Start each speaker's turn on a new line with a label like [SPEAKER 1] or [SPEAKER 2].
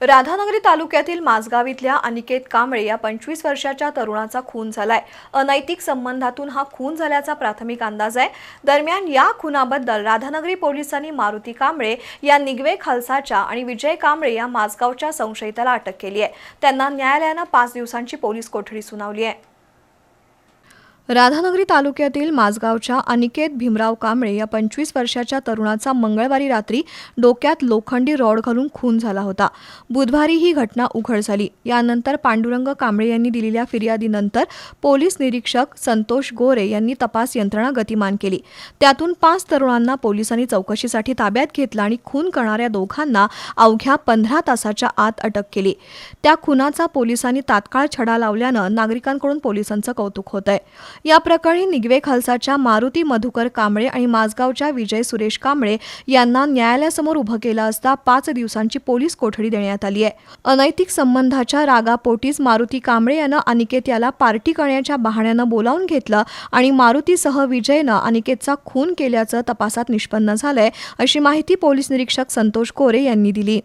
[SPEAKER 1] राधानगरी तालुक्यातील माझगाव इथल्या अनिकेत कांबळे या पंचवीस वर्षाच्या तरुणाचा खून झालाय. अनैतिक संबंधातून हा खून झाल्याचा प्राथमिक अंदाज आहे. दरम्यान या खुनाबद्दल राधानगरी पोलिसांनी मारुती कांबळे या निगवे खालसाच्या आणि विजय कांबळे या माजगावच्या संशयिताला अटक केली आहे. त्यांना न्यायालयानं पाच दिवसांची पोलीस कोठडी सुनावली आहे. राधानगरी तालुक्यातील माझगावच्या अनिकेत भीमराव कांबळे या पंचवीस वर्षाच्या तरुणाचा मंगळवारी रात्री डोक्यात लोखंडी रॉड घालून खून झाला होता. बुधवारी ही घटना उघड झाली. यानंतर पांडुरंग कांबळे यांनी दिलेल्या फिर्यादीनंतर पोलीस निरीक्षक संतोष गोरे यांनी तपास यंत्रणा गतिमान केली. त्यातून पाच तरुणांना पोलिसांनी चौकशीसाठी ताब्यात घेतलं आणि खून करणाऱ्या दोघांना अवघ्या पंधरा तासाच्या आत अटक केली. त्या खुनाचा पोलिसांनी तात्काळ छडा लावल्यानं नागरिकांकडून पोलिसांचं कौतुक होत आहे या प्रकरणी निगवे खालसाच्या मारुती मधुकर कांबळे आणि माझगावच्या विजय सुरेश कांबळे यांना न्यायालयासमोर उभं केलं असता पाच दिवसांची पोलीस कोठडी देण्यात आली आहे. अनैतिक संबंधाच्या रागापोटीस मारुती कांबळे यानं अनिकेत याला पार्टी करण्याच्या बहाण्यानं बोलावून घेतलं आणि मारुतीसह विजयनं अनिकेतचा खून केल्याचं तपासात निष्पन्न झालंय अशी माहिती पोलीस निरीक्षक संतोष कोरे यांनी दिली.